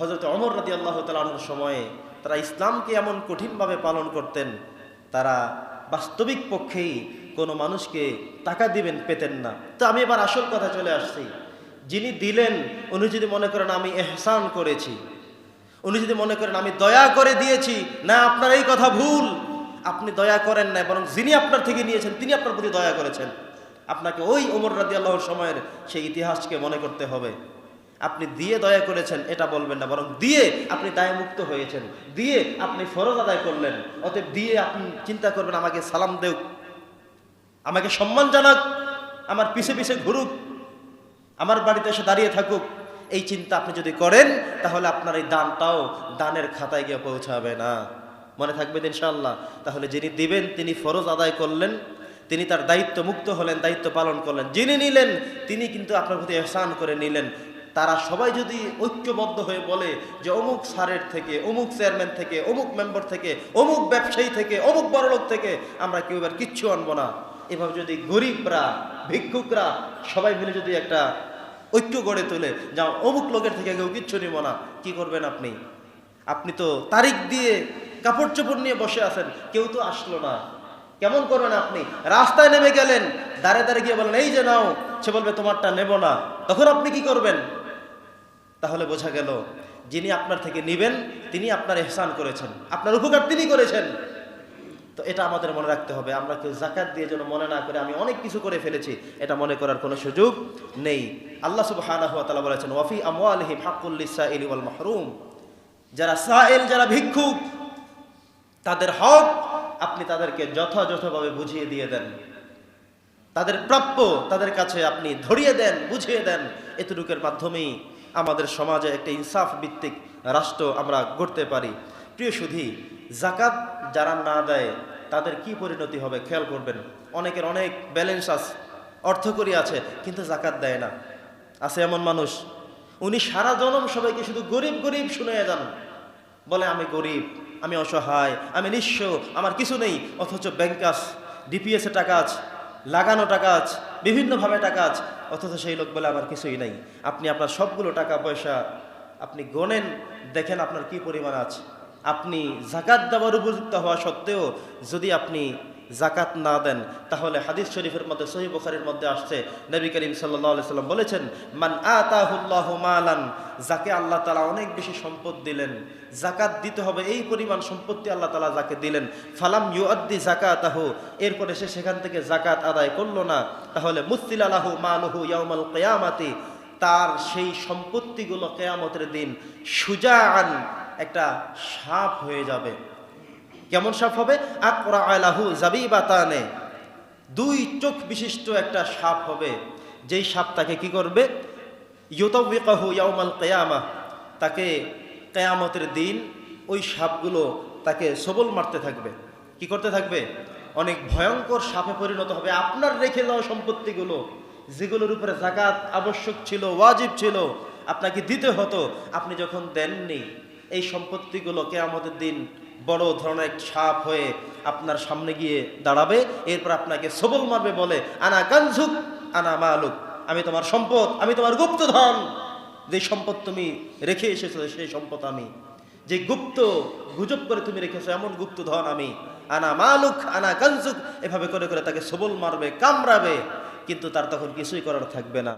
হজরত অমর রাদি আল্লাহ তালানোর সময়ে তারা ইসলামকে এমন কঠিনভাবে পালন করতেন, তারা বাস্তবিক পক্ষেই কোনো মানুষকে টাকা দিবেন পেতেন না। তো আমি এবার আসল কথা চলে আসছি। যিনি দিলেন, উনি যদি মনে করেন আমি এহসান করেছি, উনি যদি মনে করেন আমি দয়া করে দিয়েছি, না, আপনার এই কথা ভুল। আপনি দয়া করেন না, বরং যিনি আপনার থেকে নিয়েছেন, তিনি আপনার প্রতি দয়া করেছেন। আপনাকে ওই ওমর রাদি আল্লাহর সময়ের সেই ইতিহাসকে মনে করতে হবে। আপনি দিয়ে দয়া করেছেন, এটা বলবেন না, বরং দিয়ে আপনি দায়মুক্ত হয়েছেন, দিয়ে আপনি ফরজ আদায় করলেন, অতএব দিয়ে আপনি চিন্তা করবেন, আমাকে সালাম দেউ আমাকে সম্মান জানাক, আমার পিছে পিছে ঘুরুক, আমার বাড়িতে এসে দাঁড়িয়ে থাকুক, এই চিন্তা আপনি যদি করেন, তাহলে আপনার এই দানটাও দানের খাতায় গিয়ে পৌঁছাবে না। মনে থাকবেন ইনশাল্লাহ তাহলে যিনি দিবেন, তিনি ফরজ আদায় করলেন, তিনি তার দায়িত্ব মুক্ত হলেন, দায়িত্ব পালন করলেন, যিনি নিলেন, তিনি কিন্তু আপনার প্রতি এহসান করে নিলেন। তারা সবাই যদি ঐক্যবদ্ধ হয়ে বলে যে অমুক সারের থেকে, অমুক চেয়ারম্যান থেকে, অমুক মেম্বার থেকে, অমুক ব্যবসায়ী থেকে, অমুক বড়লোক থেকে আমরা কেউ এবার কিচ্ছু আনব না। এভাবে যদি গরিবরা, ভিক্ষুকরা সবাই মিলে যদি একটা ঐক্য গড়ে তোলে যা অমুক লোকের থেকে কেউ কিচ্ছু নিব না, কি করবেন আপনি? আপনি তো তারিখ দিয়ে কাপড় চোপড় নিয়ে বসে আছেন, কেউ তো আসলো না। কেমন করবেন আপনি? রাস্তায় নেমে গেলেন দাঁড়ে দাঁড়ে গিয়ে বলেন এই যে নাও, সে বলবে, তোমারটা নেব না। তখন আপনি কি করবেন? তাহলে বোঝা গেল, যিনি আপনার থেকে নিবেন, তিনি আপনার এহসান করেছেন। আপনার উপকার তিনি করেছেন। তো এটা আমাদের মনে রাখতে হবে। আমরা কেউ জাকাত দিয়ে যেন মনে না করে আমি অনেক কিছু করে ফেলেছি, এটা মনে করার কোনো সুযোগ নেই। আল্লাহ সুবহানাহু ওয়া তাআলা বলেছেন, ওয়াফি আমওয়ালিহিম হাক্কুল লিসাইলি ওয়াল মাহরুম। যারা সাইল, যারা ভিক্ষুক, তাদের হক আপনি তাদেরকে যথাযথভাবে বুঝিয়ে দিয়ে দেন। তাদের প্রাপ্য তাদের কাছে আপনি ধরিয়ে দেন, বুঝিয়ে দেন। এতটুকের মাধ্যমেই আমাদের সমাজে একটা ইনসাফ ভিত্তিক রাষ্ট্র আমরা গড়তে পারি। প্রিয় সুধী, জাকাত যারা না দেয়, তাদের কি পরিণতি হবে? খেয়াল করবেন। অনেকের অনেক ব্যালেন্স আছে অর্থকরী আছে, কিন্তু জাকাত দেয় না। আছে এমন মানুষ। উনি সারা জনম সবাইকে শুধু গরিব গরিব শুনে যান। বলে, আমি গরিব, আমি অসহায়, আমি নিঃস্ব, আমার কিছু নেই, অথচ ব্যাংক আছে ডিপিএসে টাকা আছে, লাগানো টাকা আছে, বিভিন্নভাবে টাকা আছে অথচ সেই লোক বলে, আমার কিছুই নাই। আপনি আপনার সবগুলো টাকা পয়সা আপনি গণেন দেখেন আপনার কি পরিমাণ আছে। আপনি জাকাত দেওয়ার উপযুক্ত হওয়া সত্ত্বেও যদি আপনি জাকাত না দেন, তাহলে হাদিস শরীফের মধ্যে সহি বুখারীর মধ্যে আসছে, নবী করিম আলাইহি সাল্লাম বলেছেন, মান আতাহুল্লাহু মালান যাকে আল্লাহ তালা অনেক বেশি সম্পদ দিলেন জাকাত দিতে হবে এই পরিমাণ সম্পত্তি আল্লাহ তালা যাকে দিলেন, ফালাম ইউআদ্দি জাকাতাহু এরপরে সে সেখান থেকে জাকাত আদায় করল না, তাহলে মুস্তিলালাহু মালুহু ইয়ামাল কেয়ামাতি, তার সেই সম্পত্তিগুলো কেয়ামতের দিন সুজাআন একটা সাপ হয়ে যাবে। কেমন সাপ হবে? আকরা আলাহু জাবিবাতানে। দুই চোখ বিশিষ্ট একটা সাপ হবে। যেই সাপ তাকে কি করবে? ইউতবিকাহু ইয়াউমাল কেয়ামা। তাকে কেয়ামতের দিন ওই সাপগুলো তাকে সবল মারতে থাকবে। কি করতে থাকবে? অনেক ভয়ঙ্কর সাপে পরিণত হবে। আপনার রেখে যাওয়া সম্পত্তিগুলো, যেগুলোর উপরে জাকাত আবশ্যক ছিল, ওয়াজিব ছিল, আপনাকে দিতে হতো। আপনি যখন দেননি, এই সম্পত্তিগুলোকে আমাদের দিন বড় ধরনের সাপ হয়ে আপনার সামনে গিয়ে দাঁড়াবে, এরপর আপনাকে সবল মারবে বলে, আনা কানঝুক আনা মালুক, আমি তোমার সম্পদ, আমি তোমার গুপ্ত ধন যে সম্পদ তুমি রেখে এসেছ সেই সম্পদ আমি। যে গুপ্ত গুজব করে তুমি রেখেছো, এমন গুপ্ত ধন আমি। আনা মালুক, আনা কানজুক এভাবে করে করে তাকে সবল মারবে, কামড়াবে, কিন্তু তার তখন কিছুই করার থাকবে না।